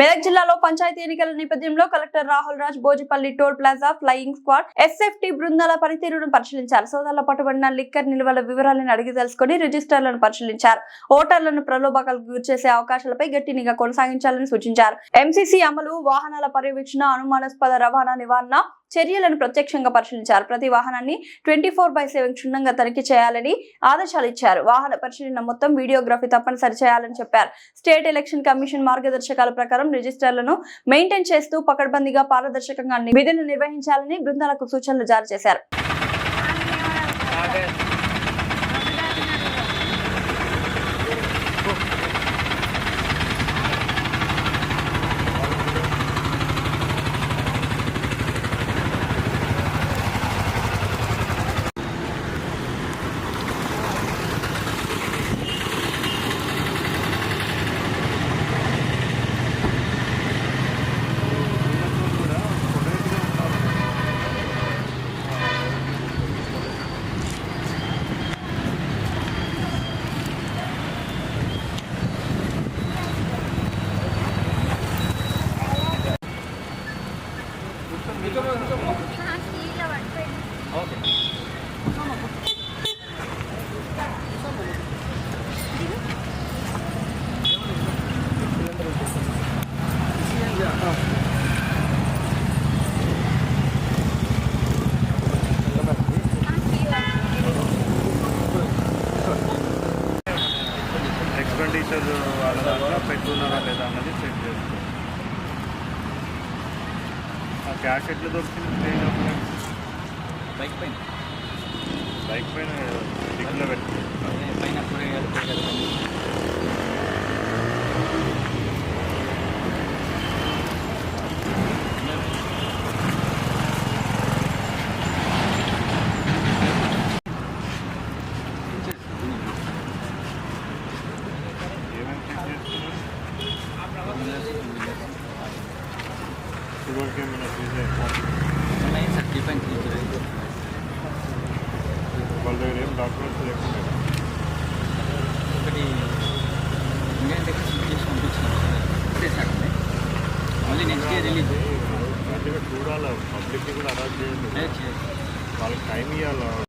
మెదక్ జిల్లాలో పంచాయతీ ఎన్నికల నేపథ్యంలో collector Rahul Raj Bojipalli toll plaza flying squad SFT బృందాల పనితీరును పరిశీలించారు. సోదాల్లో పట్టుబడిన లిక్కర్ నిల్వల వివరాలను అడిగి తెలుసుకుని రిజిస్టర్లను పరిశీలించారు. ఓటర్లను ప్రలోభాలకు గురిచేసే అవకాశాలపై గట్టి నిఘా కొనసాగించాలని సూచించారు. ఎంసీసీ అమలు వాహనాల పర్యవేక్షణ అనుమానాస్పద రవాణా నివారణ చర్యలను ప్రత్యక్షంగా పరిశీలించారు. ప్రతి వాహనాన్ని ట్వంటీ ఫోర్ బై సెవెన్ క్షుణ్ణంగా తనిఖీ చేయాలని ఆదేశాలు ఇచ్చారు. వాహన పరిశీలన మొత్తం వీడియోగ్రఫీ తప్పనిసరి చేయాలని చెప్పారు. స్టేట్ ఎలక్షన్ కమిషన్ మార్గదర్శకాల ప్రకారం రిజిస్టర్లను మెయింటైన్ చేస్తూ పకడ్బందీగా పారదర్శకంగా విధులు నిర్వహించాలని బృందాలకు సూచనలు జారీ చేశారు. ఎక్స్పెండిచర్ వాళ్ళ దాంట్లో పెట్టున్నారా లేదా అన్నది చెక్ చేసుకోండి క్యాష్ ఎట్లా దొరికింది బైక్ పైన. బైక్ పైన డిగ్లో పెట్టి ఇదివరకు ఏమైనా ఫీజు ఉన్నాయి వాళ్ళ దగ్గర ఏం డాక్యుమెంట్స్ లేకుండా ఒకటి ఇండియన్ దగ్గర చేసి పంపించినాం మళ్ళీ నెక్స్ట్ డే రిలీజ్ చూడాలి పబ్లిక్కి కూడా అలర్ట్ చేయాలి వాళ్ళకి టైం ఇవ్వాలి